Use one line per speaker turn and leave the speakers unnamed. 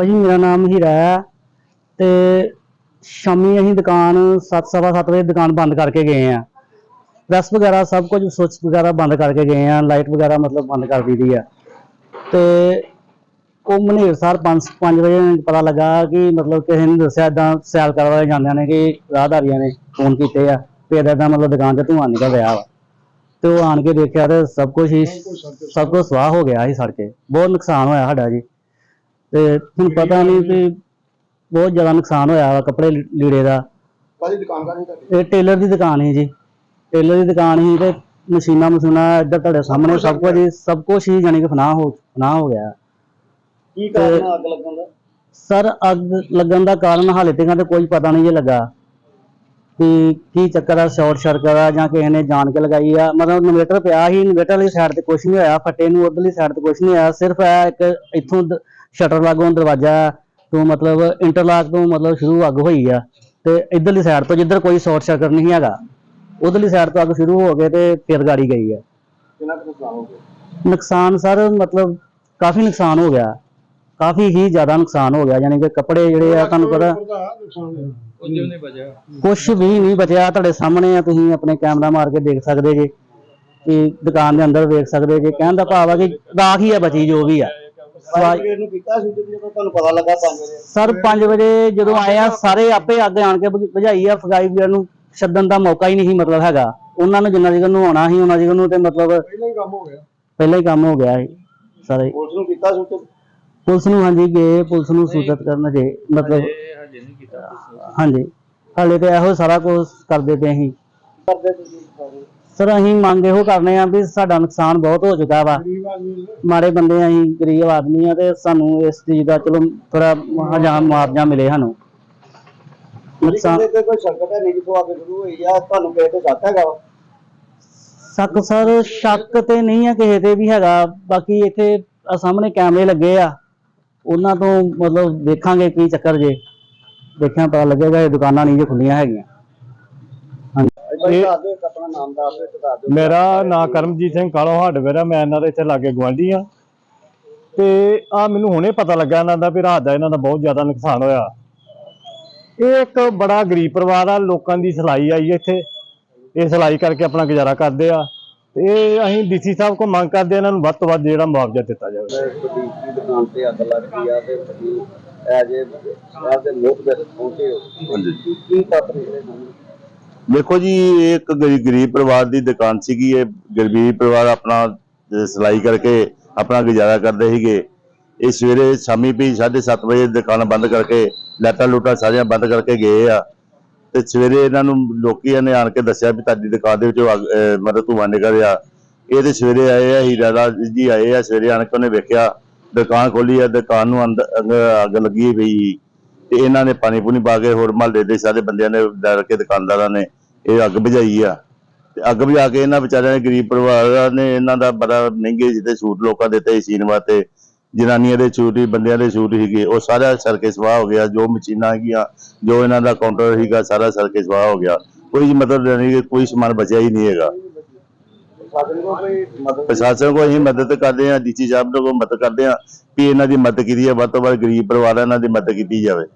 ਭਾਜੀ ਮੇਰਾ ਨਾਮ ਹੀਰਾ ਹੈ ਤੇ ਸ਼ਾਮੀ ਅਸੀਂ ਦੁਕਾਨ 7:30 ਵਜੇ ਦੁਕਾਨ ਬੰਦ ਕਰਕੇ ਗਏ ਆ ਪ੍ਰੈਸ ਵਗੈਰਾ ਸਭ ਕੁਝ ਸੁੱਚ ਵਗੈਰਾ ਬੰਦ ਕਰਕੇ ਗਏ ਆ ਲਾਈਟ ਵਗੈਰਾ ਮਤਲਬ ਬੰਦ ਕਰ ਦਿੱਤੀ ਆ ਤੇ ਉਹ ਮਨੇਰ ਸਰ 5 ਵਜੇ ਪਤਾ ਲੱਗਾ ਕਿ ਮਤਲਬ ਕਿਸੇ ਨੇ ਦੱਸਿਆ ਇਦਾਂ ਸੈਲ ਕਰਨ ਵਾਲੇ ਜਾਂਦੇ ਨੇ ਕਿ ਰਾਹਦਾਰੀਆਂ ਨੇ ਫੋਨ ਕੀਤੇ ਆ, ਵੀ ਏਦਾਂ ਮਤਲਬ ਦੁਕਾਨ ਤੇ ਧੂੰਆਂ ਨਿਕਲ ਰਿਹਾ ਵਾ। ਤੇ ਉਹ ਆਣ ਕੇ ਦੇਖਿਆ ਤੇ ਸਭ ਕੁਝ ਹੀ, ਸਭ ਕੁਝ ਸਵਾਹ ਹੋ ਗਿਆ ਸੀ ਸੜ ਕੇ ਬਹੁਤ ਨੁਕਸਾਨ ਹੋਇਆ ਸਾਡਾ ਜੀ। ਤੇ ਹੁਣ ਪਤਾ ਨਹੀਂ ਕਿ ਬਹੁਤ ਜ਼ਿਆਦਾ ਨੁਕਸਾਨ ਹੋਇਆ ਵਾ ਕੱਪੜੇ ਲੀ- ਲੀੜੇ ਦਾ।
ਭਾਜੀ ਦੁਕਾਨ ਕਾਹਦੀ ਤੁਹਾਡੀ?
ਇਹ ਟੇਲਰ ਦੀ ਦੁਕਾਨ ਹੈ ਜੀ। ਟੇਲਰ ਦੀ ਦੁਕਾਨ ਹੀ ਤੇ ਮਸ਼ੀਨਾਂ ਮਸ਼ੀਨਾਂ ਇੱਧਰ ਤੁਹਾਡੇ ਸਾਹਮਣੇ ਸਭ ਕੁਝ ਹੀ ਸਭ ਕੁਝ ਹੀ ਜਾਨੀ ਕਿ ਫਨਾਹ ਹੋ ਫਨਾਹ ਹੋ ਗਿਆ।
ਕੀ ਕਾਰਨ ਆ ਅੱਗ ਲੱਗਣ ਦਾ?
ਸਰ ਅੱਗ ਲੱਗਣ ਦਾ ਕਾਰਨ ਹਾਲੇ ਤੱਕ ਤੇ ਕੋਈ ਪਤਾ ਨਹੀਂ ਜੇ ਲੱਗਾ। ਕਿ ਕੀ ਚੱਕਰ ਆ ਸ਼ਾਰਟ ਸਰਕਟ ਆ ਜਾਂ ਕਿਸੇ ਨੇ ਜਾਣ ਕੇ ਲਗਾਈ ਆ। ਮਤਲਬ ਇਨਵੇਟਰ ਪਿਆ ਸੀ ਇਨਵੇਟਰ ਵਾਲੀ ਸਾਈਡ ਤੇ ਕੁਝ ਨਹੀਂ ਹੋਇਆ ਫੱਟੇ ਨੂੰ ਉਧਰਲੀ ਸਾਈਡ ਤੇ ਕੁਝ ਨਹੀਂ ਹੋਇਆ। ਸਿਰਫ ਇਹ ਇੱਕ ਇੱਥੋਂ ਸ਼ਟਰ ਲਾਗੋਂ ਦਰਵਾਜ਼ਾ ਤੋਂ ਮਤਲਬ ਇੰਟਰਲਾਕ ਤੋਂ ਮਤਲਬ ਸ਼ੁਰੂ ਅੱਗ ਹੋਈ ਆ ਤੇ ਇਧਰਲੀ ਸਾਈਡ ਤੋਂ ਜਿੱਧਰ ਕੋਈ ਸ਼ਾਰਟ ਸਰਕਟ ਨਹੀਂ ਹੈਗਾ ਉਧਰਲੀ ਸਾਈਡ ਤੋਂ ਅੱਗ ਸ਼ੁਰੂ ਹੋ ਗਏ ਤੇ ਫਿਰ ਗਾੜੀ ਗਈ ਆ।
ਕਿੰਨਾ ਕੁ ਨੁਕਸਾਨ ਹੋ ਗਿਆ?
ਨੁਕਸਾਨ ਸਰ ਮਤਲਬ ਕਾਫੀ ਨੁਕਸਾਨ ਹੋ ਗਿਆ। ਕਾਫੀ ਹੀ ਜ਼ਿਆਦਾ ਨੁਕਸਾਨ ਹੋ ਗਿਆ ਯਾਨੀ ਕਿ ਕੱਪੜੇ ਜਿਹੜੇ ਆ ਤੁਹਾਨੂੰ ਪਤਾ ਕੁਝ ਵੀ ਨਹੀਂ ਬਚਿਆ ਤੁਹਾਡੇ ਸਾਹਮਣੇ ਆ ਤੁਸੀਂ ਆਪਣੇ ਕੈਮਰਾ ਮਾਰ ਕੇ ਦੇਖ ਸਕਦੇ ਜੇ ਕਿ ਦੁਕਾਨ ਦੇ ਅੰਦਰ ਦੇਖ ਸਕਦੇ ਜੇ। ਕਹਿਣ ਦਾ ਭਾਵ ਆ ਕਿ ਰਾਖ ਹੀ ਆ ਬਚੀ ਜੋ ਵੀ ਆ।
ਸਵਾਈ ਨੂੰ ਕੀਤਾ ਸੀ ਜਦੋਂ ਤੁਹਾਨੂੰ ਪਤਾ ਲੱਗਾ 5 ਵਜੇ।
ਸਰ 5 ਵਜੇ ਜਦੋਂ ਆਏ ਆ ਸਾਰੇ ਆਪੇ ਅੱਗ ਆਣ ਕੇ ਬੁਝਾਈ ਆ ਫਗਾਈ ਵੀਰ ਨੂੰ ਛੱਡਣ ਦਾ ਮੌਕਾ ਹੀ ਨਹੀਂ ਮਤਲਬ ਹੈਗਾ। ਉਹਨਾਂ ਨੂੰ ਜਿੰਨਾ ਜਿਗਰ ਨੂੰ ਆਉਣਾ ਸੀ ਉਹਨਾਂ ਜਿਗਰ ਨੂੰ ਤੇ ਮਤਲਬ
ਪਹਿਲਾਂ ਹੀ ਕੰਮ ਹੋ ਗਿਆ।
ਪਹਿਲਾਂ ਹੀ ਕੰਮ ਹੋ ਗਿਆ ਸੀ ਸਾਰੇ।
ਪੁਲਿਸ ਨੂੰ ਕੀਤਾ ਸੂਚਿਤ
ਪੁਲਿਸ ਨੂੰ ਹਾਂਜੀ ਗਏ ਪੁਲਿਸ ਨੂੰ ਸੂਚਿਤ ਕਰਨ ਜੇ ਮਤਲਬ ਹਾਂਜੀ ਹਾਲੇ ਤੇ ਇਹੋ ਸਾਰਾ ਕੁਝ ਕਰਦੇ ਪਏ ਅਸੀਂ
ਕਰਦੇ ਤੁਸੀਂ ਸਾਰੇ
ਅਸੀਂ ਮੰਗ ਇਹੋ ਕਰਨੇ ਆ ਵੀ ਸਾਡਾ ਨੁਕਸਾਨ ਬਹੁਤ ਹੋ ਚੁੱਕਾ ਵਾ। ਮਾੜੇ ਬੰਦੇ ਅਸੀਂ ਗਰੀਬ ਆਦਮੀ ਆ ਤੇ ਸਾਨੂੰ ਇਸ ਚੀਜ਼ ਦਾ ਚਲੋ ਥੋੜਾ ਹਜ਼ਾਰ ਮੁਆਵਜ਼ਾ ਮਿਲੇ ਸਾਨੂੰ। ਨੁਕਸਾਨ
ਕਿਸੇ ਤੇ ਕੋਈ ਸੰਕਟ ਹੈ ਨਹੀਂ ਕਿਥੋਂ ਆ ਕੇ ਸ਼ੁਰੂ ਹੋਈ ਆ ਤੁਹਾਨੂੰ ਕਿਸੇ ਤੇ ਸ਼ੱਕ ਹੈਗਾ ਵਾ?
ਸ਼ੱਕ ਸਰ ਸ਼ੱਕ ਤੇ ਨਹੀਂ ਆ ਕਿਸੇ ਤੇ ਵੀ ਹੈਗਾ। ਬਾਕੀ ਇੱਥੇ ਸਾਹਮਣੇ ਕੈਮਰੇ ਲੱਗੇ ਆ। ਉਹਨਾਂ ਤੋਂ ਮਤਲਬ ਦੇਖਾਂਗੇ ਕੀ ਚੱਕਰ ਜੇ। ਦੇਖਿਆ ਪਤਾ ਲੱਗੇਗਾ ਇਹ ਦੁਕਾਨਾਂ ਨਹੀਂ ਜੇ ਖੁੱਲੀਆਂ ਹੈਗੀਆਂ।
ਆਪਣਾ ਨਾਮ ਦੱਸ ਦਿਓ ਇੱਕ ਦੱਸ ਦਿਓ।
ਮੇਰਾ ਨਾਂ ਕਰਮਜੀਤ ਸਿੰਘ ਕਾਲੋ ਹਾਰਡਵੇਅਰ ਆ ਮੈਂ ਇਹਨਾਂ ਦੇ ਇੱਥੇ ਲਾਗੇ ਗਵਾਂਢੀ ਆ ਤੇ ਆ ਮੈਨੂੰ ਹੁਣੇ ਪਤਾ ਲੱਗਾ ਇਹਨਾਂ ਦਾ ਵੀ ਰਾਤ ਦਾ ਇਹਨਾਂ ਦਾ ਬਹੁਤ ਜ਼ਿਆਦਾ ਨੁਕਸਾਨ ਹੋਇਆ। ਇਹ ਇੱਕ ਬੜਾ ਗਰੀਬ ਪਰਿਵਾਰ ਆ ਲੋਕਾਂ ਦੀ ਸਲਾਈ ਆਈ ਇੱਥੇ। ਇਹ ਸਲਾਈ ਕਰਕੇ ਆਪਣਾ ਗੁਜ਼ਾਰਾ ਕਰਦੇ ਆ। ਤੇ ਇਹ ਅਸੀਂ ਡੀਸੀ ਸਾਹਿਬ ਕੋ ਮੰਗ ਕਰਦੇ ਆ ਇਹਨਾਂ ਨੂੰ ਵੱਧ ਤੋਂ ਵੱਧ ਜਿਹੜਾ ਮੁਆਵਜ਼ਾ ਦਿੱਤਾ ਜਾਵੇ।
ਬੁਟੀਕ ਦੀ ਦੁਕਾਨ ਤੇ ਅੱਗ ਲੱਗ ਗਈ ਆ ਤੇ ਤੁਸੀਂ ਐਜ ਏ ਸ਼ਹਿਰ ਦੇ ਲੋਕ ਦੇ ਪਹੁੰਚੇ ਹੋ।
ਹਾਂਜੀ।
ਕੀ ਕੀ ਤੱਤ ਨਿਕਲੇ ਸਾਹਮਣੇ?
ਦੇਖੋ ਜੀ ਇਹ ਇੱਕ ਗਰੀ- ਗਰੀਬ ਪਰਿਵਾਰ ਦੀ ਦੁਕਾਨ ਸੀਗੀ ਇਹ ਗਰੀਬ ਪਰਿਵਾਰ ਆਪਣਾ ਅਹ, ਸਿਲਾਈ ਕਰਕੇ ਆਪਣਾ ਗੁਜ਼ਾਰਾ ਕਰਦੇ ਸੀਗੇ। ਇਹ ਸਵੇਰੇ ਸ਼ਾਮੀ ਵੀ 7:30 ਵਜੇ ਦੁਕਾਨ ਬੰਦ ਕਰਕੇ ਲਾਟਾਂ ਲੂਟਾਂ ਸਾਰੀਆਂ ਬੰਦ ਕਰਕੇ ਗਏ ਆ। ਤੇ ਸਵੇਰੇ ਇਹਨਾਂ ਨੂੰ ਲੋਕੀਆਂ ਨੇ ਆਣ ਕੇ ਦੱਸਿਆ ਵੀ ਤੁਹਾਡੀ ਦੁਕਾਨ ਦੇ ਵਿੱਚੋਂ ਅੱਗ- ਅਹ, ਮਤਲਬ ਧੂੰਆਂ ਨਿਕਲ ਰਿਹਾ। ਇਹ ਤੇ ਸਵੇਰੇ ਆਏ ਆ ਹੀਰਾ ਰਾਜ ਜੀ ਆਏ ਆ ਸਵੇਰੇ ਆਣ ਕੇ ਉਹਨੇ ਵੇਖਿਆ ਦੁਕਾਨ ਖੋਲੀ ਆ ਦੁਕਾਨ ਨੂੰ ਅੰਦਰ ਅੰਦਰ ਅੱਗ ਲੱਗੀ ਪਈ ਸੀ। ਤੇ ਇਹਨਾਂ ਨੇ ਪਾਣੀ ਪੂਣੀ ਪਾ ਕੇ ਹੋਰ ਮਹੱਲੇ ਦੇ ਸਾਰੇ ਬੰਦਿਆਂ ਨੇ ਡਰ ਕੇ ਦੁਕਾਨਦਾਰਾਂ ਨੇ ਇਹ ਅੱਗ ਬੁਝਾਈ ਆ। ਤੇ ਅੱਗ ਬੁਝਾ ਕੇ ਇਹਨਾਂ ਵਿਚਾਰਿਆਂ ਨੇ ਗਰੀਬ ਪਰਿਵਾਰ ਨੇ ਇਹਨਾਂ ਦਾ ਬੜਾ ਮਹਿੰਗੇ ਜਿਹਦੇ ਸੂਟ ਲੋਕਾਂ ਦਿੱਤੇ ਸੀ ਸੀਨ ਵਾਸਤੇ ਜਨਾਨੀਆਂ ਦੇ ਸੂਟ ਹੀ ਬੰਦਿਆਂ ਦੇ ਸੂਟ ਸੀਗੇ। ਉਹ ਸਾਰਾ ਸਰਕੇ ਸਵਾਹ ਹੋ ਗਿਆ। ਜੋ ਮਸ਼ੀਨਾਂ ਹੈਗੀਆਂ ਜੋ ਇਹਨਾਂ ਦਾ ਕਾਊਂਟਰ ਸੀਗਾ, ਸਾਰਾ ਸਰਕੇ ਸਵਾਹ ਹੋ ਗਿਆ। ਕੋਈ ਮਤਲਬ ਨਹੀਂ ਕਿ ਕੋਈ ਸਮਾਨ ਬਚਿਆ ਹੀ ਨਹੀਂ ਹੈਗਾ।
ਪ੍ਰਸ਼ਾਸਨ ਕੋਲ
ਅਸੀਂ ਮਦਦ ਕਰਦੇ ਹਾਂ। ਡੀਸੀ ਸਾਹਿਬ ਤੋਂ ਮਦਦ ਕਰਦੇ ਹਾਂ ਕਿ ਇਹਨਾਂ ਦੀ ਮਦਦ ਕੀਤੀ ਜਾਵੇ। ਵੱਧ ਤੋਂ ਵੱਧ ਗਰੀਬ ਪਰਿਵਾਰਾਂ ਇਹਨਾਂ ਦੀ ਮਦਦ ਕੀਤੀ ਜਾਵੇ।